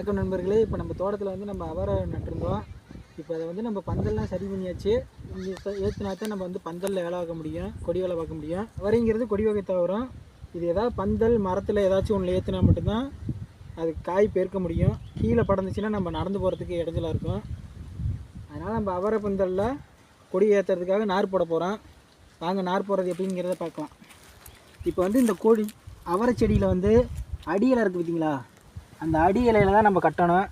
வணக்கம் நண்பர்களே. இப்போ நம்ம தோட்டத்தில் வந்து நம்ம அவரை நட்டிருந்தோம். இப்போ அதை வந்து நம்ம பந்தல்லாம் சரி பண்ணியாச்சு. ஏற்றுனா தான் நம்ம வந்து பந்தலில் வேலை பார்க்க முடியும். கொடி வேலை பார்க்க முடியும். அவரைங்கிறது கொடி வகை தவிரம் இது ஏதாவது பந்தல் மரத்தில் ஏதாச்சும் ஒன்று ஏற்றினா மட்டும்தான் அது காய் பெருக்க முடியும். கீழே படந்துச்சுன்னா நம்ம நடந்து போகிறதுக்கு இடைஞ்சலாக இருக்கும். அதனால் நம்ம அவரை பந்தலில் கொடி ஏற்றுறதுக்காக நார் போட போகிறோம் வாங்க நார் போடுறது எப்படிங்கிறத பார்க்கலாம். இப்போ வந்து இந்த கொடி அவரை செடியில் வந்து அடியில் இருக்குது பார்த்தீங்களா அந்த அடி இலையில தான் நம்ம கட்டணும்.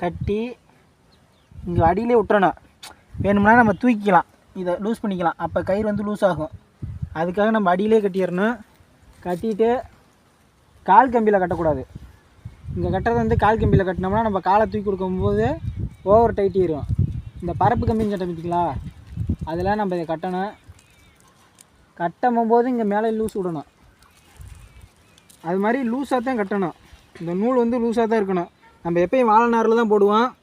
கட்டி இங்கே அடியிலே விட்டுறணும். வேணும்னா நம்ம தூக்கிக்கலாம். இதை லூஸ் பண்ணிக்கலாம். அப்போ கயிறு வந்து லூஸ் ஆகும். அதுக்காக நம்ம அடியிலே கட்டிடணும். கட்டிட்டு கால் கம்பியில் கட்டக்கூடாது. இங்கே கட்டுறது வந்து கால் கம்பியில் கட்டினோம்னா நம்ம காலை தூக்கி கொடுக்கும்போது ஓவர் டைட்டிடும் இந்த பரப்பு கம்பின்னு கட்ட பார்த்தீங்களா அதெல்லாம் நம்ம இதை கட்டணும். கட்டும் போது இங்கே மேலே லூஸ் விடணும். அது மாதிரி லூஸாக தான் கட்டணும். இந்த நூல் வந்து லூஸாக தான் இருக்கணும். நம்ம எப்பயும் வாழைநாரில் தான் போடுவோம்.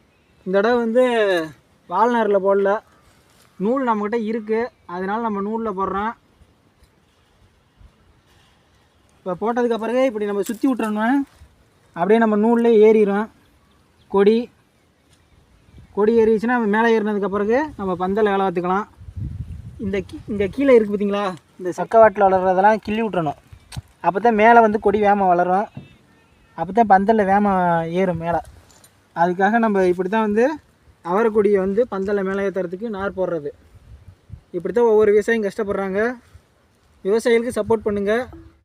இந்த இடம் வந்து வாழைநாரில் போடல. நூல் நம்மக்கிட்ட இருக்குது அதனால் நம்ம நூலில் போடுறோம். இப்போ போட்டதுக்கு பிறகு இப்படி நம்ம சுற்றி விட்டுறோம்னா அப்படியே நம்ம நூலில் ஏறிடும் கொடி. கொடி ஏறிச்சுன்னா நம்ம மேலே ஏறினதுக்கு பிறகு நம்ம பந்தல் வேலை பார்த்துக்கலாம். இந்த கீ- இந்த கீழே இருக்குது பார்த்தீங்களா? இந்த சக்கவாட்டில் வளர்கிறதெல்லாம் கிள்ளி விட்டுறணும். அப்போ தான் மேலே வந்து கொடி வேம வளரும். அப்போ தான் பந்தலில் வேம ஏறும் மேலே. அதுக்காக நம்ம இப்படி தான் வந்து அவரை கொடியை வந்து பந்தலில் மேலே ஏற்றுறதுக்கு நார் போடுறது. இப்படி தான் ஒவ்வொரு விவசாயியும் கஷ்டப்படுறாங்க. விவசாயிகளுக்கு சப்போர்ட் பண்ணுங்கள்